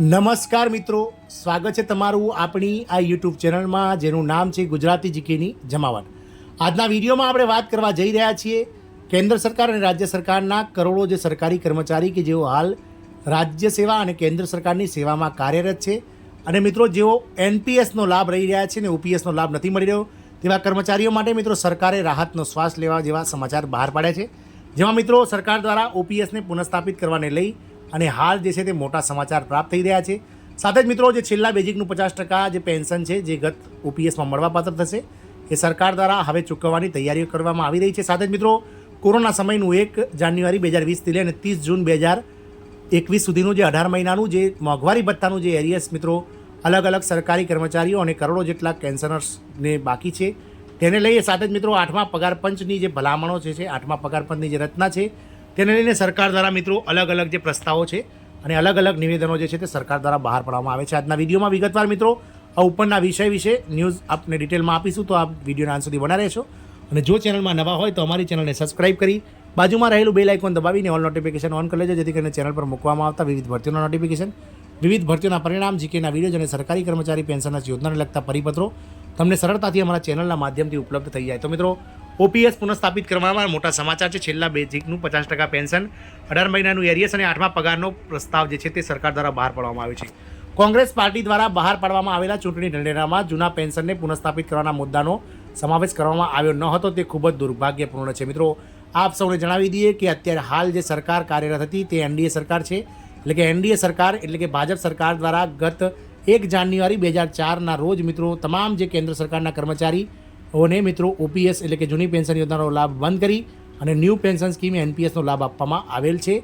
નમસ્કાર મિત્રો, સ્વાગત છે તમારું આપણી આ યુટ્યુબ ચેનલમાં, જેનું નામ છે ગુજરાતી જીકેની જમાવટ. આજના વિડીયોમાં આપણે વાત કરવા જઈ રહ્યા છીએ કેન્દ્ર સરકાર અને રાજ્ય સરકારના કરોડો જે સરકારી કર્મચારી કે જેઓ હાલ રાજ્ય સેવા અને કેન્દ્ર સરકારની સેવામાં કાર્યરત છે અને મિત્રો, જેઓ એનપીએસનો લાભ રહી રહ્યા છે ને ઓપીએસનો લાભ નથી મળી રહ્યો, તેવા કર્મચારીઓ માટે મિત્રો સરકારે રાહતનો શ્વાસ લેવા જેવા સમાચાર બહાર પાડ્યા છે. જેમાં મિત્રો, સરકાર દ્વારા ઓપીએસને પુનઃસ્થાપિત કરવાને લઈ અને હાલ જે છે તે મોટા સમાચાર પ્રાપ્ત થઈ રહ્યા છે. સાથે જ મિત્રો, જે છેલ્લા બેઝિકનું પચાસ ટકા જે પેન્શન છે, જે ગત ઓપીએસમાં મળવાપાત્ર થશે, એ સરકાર દ્વારા હવે ચૂકવવાની તૈયારીઓ કરવામાં આવી રહી છે. સાથે જ મિત્રો, કોરોના સમયનું એક જાન્યુઆરી બે હજાર વીસથી લઈને ત્રીસ જૂન બે હજાર એકવીસ સુધીનું જે અઢાર મહિનાનું જે મોંઘવારી ભથ્થાનું જે એરિયસ મિત્રો, અલગ અલગ સરકારી કર્મચારીઓ અને કરોડો જેટલા કેન્સનર્સને બાકી છે. તેને લઈએ સાથે જ મિત્રો, આઠમા પગાર પંચની જે ભલામણો છે, આઠમા પગાર પંચની જે રચના છે તેને લઈને સરકાર દ્વારા મિત્રો અલગ અલગ જે પ્રસ્તાવો છે અને અલગ અલગ નિવેદનો જે છે તે સરકાર દ્વારા બહાર પાડવામાં આવે છે. આજના વિડીયોમાં વિગતવાર મિત્રો આ ઉપરના વિષય વિશે ન્યૂઝ આપને ડિટેલમાં આપીશું, તો આપ વિડીયોના અંત સુધી બના રહેશો. અને જો ચેનલમાં નવા હોય તો અમારી ચેનલને સબસ્ક્રાઇબ કરી બાજુમાં રહેલું બેલ આઇકોન દબાવીને ઓલ નોટિફિકેશન ઓન કરી લેજો, જેથી કરીને ચેનલ પર મૂકવામાં આવતા વિવિધ ભરતીઓના નોટિફિકેશન, વિવિધ ભરતીઓના પરિણામ, જીકેના વીડિયો અને સરકારી કર્મચારી પેન્શનના યોજનાને લગતા પરિપત્રો તમને સરળતાથી અમારા ચેનલના માધ્યમથી ઉપલબ્ધ થઈ જાય. તો મિત્રો ઓપીએસ પુનઃસ્થાપિત કરવામાં મોટા સમાચાર છે. છેલ્લા બેઝિકનું પચાસ ટકા પેન્શન અઢાર મહિનાનું એરિયસ અને આઠમા પગારનો પ્રસ્તાવ જે છે તે સરકાર દ્વારા બહાર પાડવામાં આવ્યો છે. કોંગ્રેસ પાર્ટી દ્વારા બહાર પાડવામાં આવેલા ચૂંટણી ઢંઢેરામાં જૂના પેન્શનને પુનઃસ્થાપિત કરવાના મુદ્દાનો સમાવેશ કરવામાં આવ્યો ન હતો. તે ખૂબ જ દુર્ભાગ્યપૂર્ણ છે. મિત્રો, આપ સૌને જણાવી દઈએ કે અત્યારે હાલ જે સરકાર કાર્યરત હતી તે એનડીએ સરકાર છે. એટલે કે એનડીએ સરકાર, એટલે કે ભાજપ સરકાર દ્વારા ગત એક જાન્યુઆરી બે હજાર ચારના રોજ મિત્રો, તમામ જે કેન્દ્ર સરકારના કર્મચારીઓને મિત્રો ઓપીએસ એટલે કે જૂની પેન્શન યોજનાનો લાભ બંધ કરી અને ન્યૂ પેન્શન સ્કીમ એનપીએસનો લાભ આપવામાં આવેલ છે.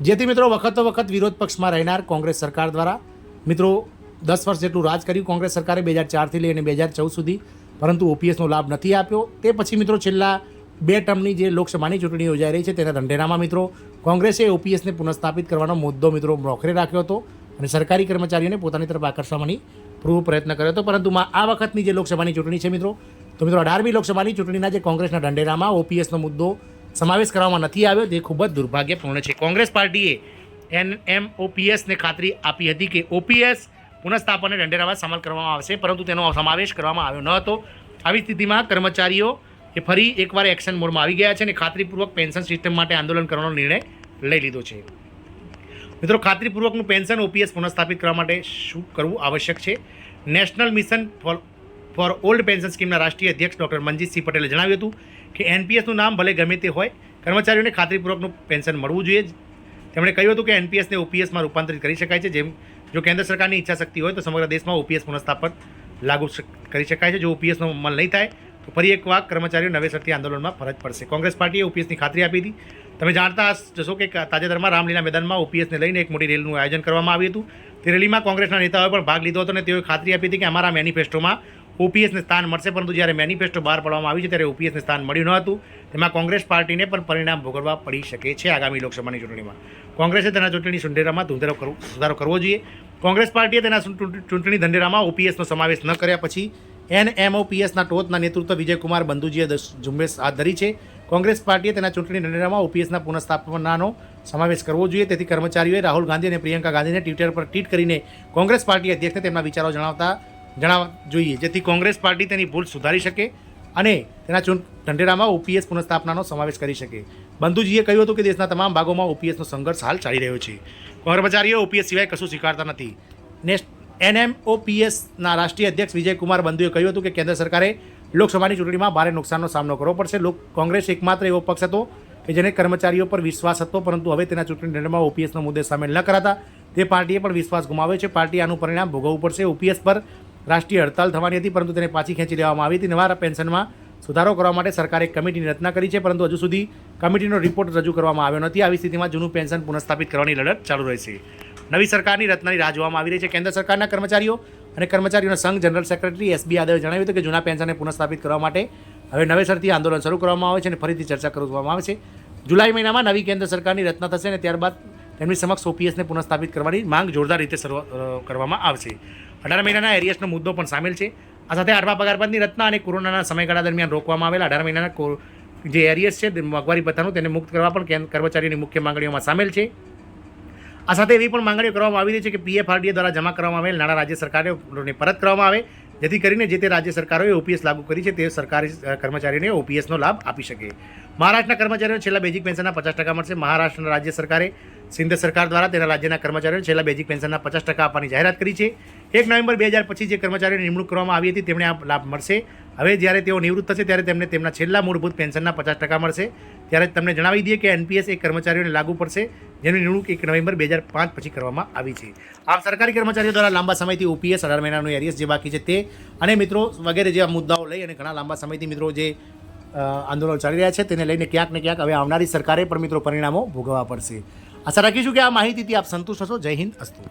જેથી મિત્રો વખતો વખત વિરોધ પક્ષમાં રહેનાર કોંગ્રેસ સરકાર દ્વારા મિત્રો દસ વર્ષ જેટલું રાજ કર્યું કોંગ્રેસ સરકારે બે હજાર ચારથી લઈને બે હજાર ચૌદ સુધી, પરંતુ ઓપીએસનો લાભ નથી આપ્યો. તે પછી મિત્રો છેલ્લા બે ટર્મની જે લોકસભાની ચૂંટણી યોજાઈ રહી છે તેના ઢંઢેરામાં મિત્રો કોંગ્રેસે ઓપીએસને પુનઃસ્થાપિત કરવાનો મુદ્દો મિત્રો મોખરે રાખ્યો હતો અને સરકારી કર્મચારીઓને પોતાની તરફ આકર્ષવાની પૂરો પ્રયત્ન કર્યો હતો. પરંતુ આ વખતની જે લોકસભાની ચૂંટણી છે મિત્રો તો મિત્રો, અઢારમી લોકસભાની ચૂંટણીના જે કોંગ્રેસના ઢંઢેરામાં ઓપીએસનો મુદ્દો સમાવેશ કરવામાં નથી આવ્યો તે ખૂબ જ દુર્ભાગ્યપૂર્ણ છે. કોંગ્રેસ પાર્ટીએ એન એમ ઓપીએસને ખાતરી આપી હતી કે ઓપીએસ પુનઃસ્થાપનને ઢંઢેરામાં સામેલ કરવામાં આવશે, પરંતુ તેનો સમાવેશ કરવામાં આવ્યો ન હતો. આવી સ્થિતિમાં કર્મચારીઓ એ ફરી એકવાર એક્શન મોડમાં આવી ગયા છે અને ખાતરીપૂર્વક પેન્શન સિસ્ટમ માટે આંદોલન કરવાનો નિર્ણય લઈ લીધો છે. મિત્રો, ખાતરીપૂર્વકનું પેન્શન ઓપીએસ પુનઃસ્થાપિત કરવા માટે શું કરવું આવશ્યક છે? National mission for for old pension સ્કીમના રાષ્ટ્રીય અધ્યક્ષ ડૉક્ટર મનજીતસિંહ પટેલે જણાવ્યું હતું કે એનપીએસનું નામ ભલે ગમે તે હોય, કર્મચારીઓને ખાતરીપૂર્વકનું પેન્શન મળવું જોઈએ તેમણે કહ્યું હતું કે એનપીએસને ઓપીએસમાં રૂપાંતરિત કરી શકાય છે. જેમ જો કેન્દ્ર સરકારની ઈચ્છા શક્તિ હોય, તો સમગ્ર દેશમાં ઓપીએસ પુનઃસ્થાપન લાગુ કરી શકાય છે. જો ઓપીએસનો અમલ નહીં થાય, તો ફરી એકવાર કર્મચારીઓ નવેસરથી આંદોલનમાં ફરજ પડશે. કોંગ્રેસ પાર્ટીએ ઓપીએસની ખાતરી આપી હતી. તમે જાણતા જશો કે, તાજેતરમાં રામલીલા મેદાનમાં ઓપીએસને લઈને એક મોટી રેલીનું આયોજન કરવામાં આવ્યું હતું. તે રેલીમાં કોંગ્રેસના નેતાઓએ પણ ભાગ લીધો હતો અને તેઓએ ખાતરી આપી હતી કે અમારા મેનિફેસ્ટોમાં ઓપીએસને સ્થાન મળશે, પરંતુ જ્યારે મેનિફેસ્ટો બહાર પાડવામાં આવ્યું છે, ત્યારે ઓપીએસને સ્થાન મળ્યું ન હતું. તેમાં કોંગ્રેસ પાર્ટીને પણ પરિણામ ભોગવવા પડી શકે છે આગામી લોકસભાની ચૂંટણીમાં. કોંગ્રેસે તેના ચૂંટણી સુંઢેરામાં ધુંધેરો કરવો સુધારો કરવો જોઈએ. કોંગ્રેસ પાર્ટીએ તેના ચૂંટણી ધંધેરામાં ઓપીએસનો સમાવેશ ન કર્યા પછી એનએમઓપીએસના ટોચના નેતૃત્વ વિજયકુમાર બંધુજીએ ઝુંબેશ હાથ ધરી છે. કોંગ્રેસ પાર્ટીએ તેના ચૂંટણી ઢંઢેરામાં ઓપીએસના પુનઃસ્થાપનાનો સમાવેશ કરવો જોઈએ. તેથી કર્મચારીઓએ રાહુલ ગાંધી અને પ્રિયંકા ગાંધીને ટ્વિટર પર ટ્વીટ કરીને કોંગ્રેસ પાર્ટી અધ્યક્ષને તેમના વિચારો જણાવતા જણાવવા જોઈએ. જેથી કોંગ્રેસ પાર્ટી તેની ભૂલ સુધારી શકે અને તેના ચૂંટ ઢંઢેરામાં ઓપીએસ પુનઃસ્થાપનાનો સમાવેશ કરી શકે. બંધુજીએ કહ્યું હતું કે દેશના તમામ ભાગોમાં ઓપીએસનો સંઘર્ષ હાલ ચાલી રહ્યો છે. કર્મચારીઓ ઓપીએસ સિવાય કશું સ્વીકારતા નથી. નેશ, એનએમઓપીએસના રાષ્ટ્રીય અધ્યક્ષ વિજયકુમાર બંધુએ કહ્યું હતું કે કેન્દ્ર સરકારે લોકસભાની ચૂંટણીમાં ભારે નુકસાનનો સામનો કરવો પડશે. લોક, કોંગ્રેસ એકમાત્ર એવો પક્ષ હતો કે જેને કર્મચારીઓ પર વિશ્વાસ હતો, પરંતુ હવે તેના ચૂંટણી નિર્ણયમાં ઓપીએસનો મુદ્દે સામેલ ન કરાતા. તે પાર્ટીએ પણ વિશ્વાસ ગુમાવ્યો છે. પાર્ટી આનું પરિણામ ભોગવવું પડશે. ઓપીએસ પર રાષ્ટ્રીય હડતાલ થવાની હતી, પરંતુ તેને પાછી ખેંચી લેવામાં આવી હતી. નવા પેન્શનમાં સુધારો કરવા માટે સરકારે કમિટીની રચના કરી છે, પરંતુ હજુ સુધી કમિટીનો રિપોર્ટ રજૂ કરવામાં આવ્યો નથી. આવી સ્થિતિમાં જૂનું પેન્શન પુનઃસ્થાપિત કરવાની લડત ચાલુ રહેશે. નવી સરકારની રચનાની રાહ જોવામાં આવી રહી છે. કેન્દ્ર સરકારના કર્મચારીઓ અને કર્મચારીઓના સંઘ જનરલ સેક્રેટરી એસબી યાદવે જણાવ્યું હતું કે જૂના પેન્શનને પુનઃસ્થાપિત કરવા માટે હવે નવેસરથી આંદોલન શરૂ કરવામાં આવે છે અને ફરીથી ચર્ચા કરવામાં આવે છે. જુલાઈ મહિનામાં નવી કેન્દ્ર સરકારની રચના થશે અને ત્યારબાદ તેમની સમક્ષ ઓપીએસને પુનઃસ્થાપિત કરવાની માંગ જોરદાર રીતે શરૂ કરવામાં આવશે. અઢાર મહિનાના એરિયસનો મુદ્દો પણ સામેલ છે. આ સાથે આઠમા પગારપંચની રચના અને કોરોનાના સમયગાળા દરમિયાન રોકવામાં આવેલા અઢાર મહિનાના જે એરિયસ છે મોંઘવારી ભથ્થાનું તેને મુક્ત કરવા પણ કર્મચારીઓની મુખ્ય માંગણીઓમાં સામેલ છે. આ સાથે એવી પણ માંગણીઓ કરવામાં આવી રહી છે કે પીએફઆરડીએ દ્વારા જમા કરવામાં આવેલ નાણાં રાજ્ય સરકારને પરત કરવામાં આવે. જેથી કરીને જે તે રાજ્ય સરકારોએ ઓપીએસ લાગુ કરી છે, તે સરકારી કર્મચારીને ઓપીએસનો લાભ આપી શકે. મહારાષ્ટ્રના કર્મચારીઓને છેલ્લા બેઝિક પેન્શનના પચાસ ટકા મળશે. મહારાષ્ટ્રના રાજ્ય સરકારે સિંધ સરકાર દ્વારા તેના રાજ્યના કર્મચારીઓને છેલ્લા બેઝિક પેન્શનના પચાસ ટકા આપવાની જાહેરાત કરી છે. એક નવેમ્બર બે હજાર પછી જે કર્મચારીઓની નિમણૂક કરવામાં આવી હતી તેમને આ લાભ મળશે. હવે જ્યારે તેઓ નિવૃત્ત થશે, ત્યારે તેમને તેમના છેલ્લા મૂળભૂત પેન્શનના પચાસ ટકા મળશે. ત્યારે તમને જણાવી દઈએ કે એનપીએસ એ કર્મચારીઓને લાગુ પડશે, જેની નિમણૂક એક નવેમ્બર બે હજાર પાંચ પછી કરવામાં આવી છે. આમ સરકારી કર્મચારીઓ દ્વારા લાંબા સમયથી ઓપીએસ, અઢાર મહિનાનું એરિયસ જે બાકી છે તે અને મિત્રો વગેરે જેવા મુદ્દાઓ લઈ અને ઘણા લાંબા સમયથી મિત્રો જે આંદોલન ચાલી રહ્યા છે, તેને લઈને ક્યાંક ને ક્યાંક હવે આવનારી સરકારે પણ મિત્રો પરિણામો ભોગવવા પડશે. આશા રાખીશું કે આ માહિતીથી આપ સંતુષ્ટ હશો. જય હિન્દ અસ્તુ.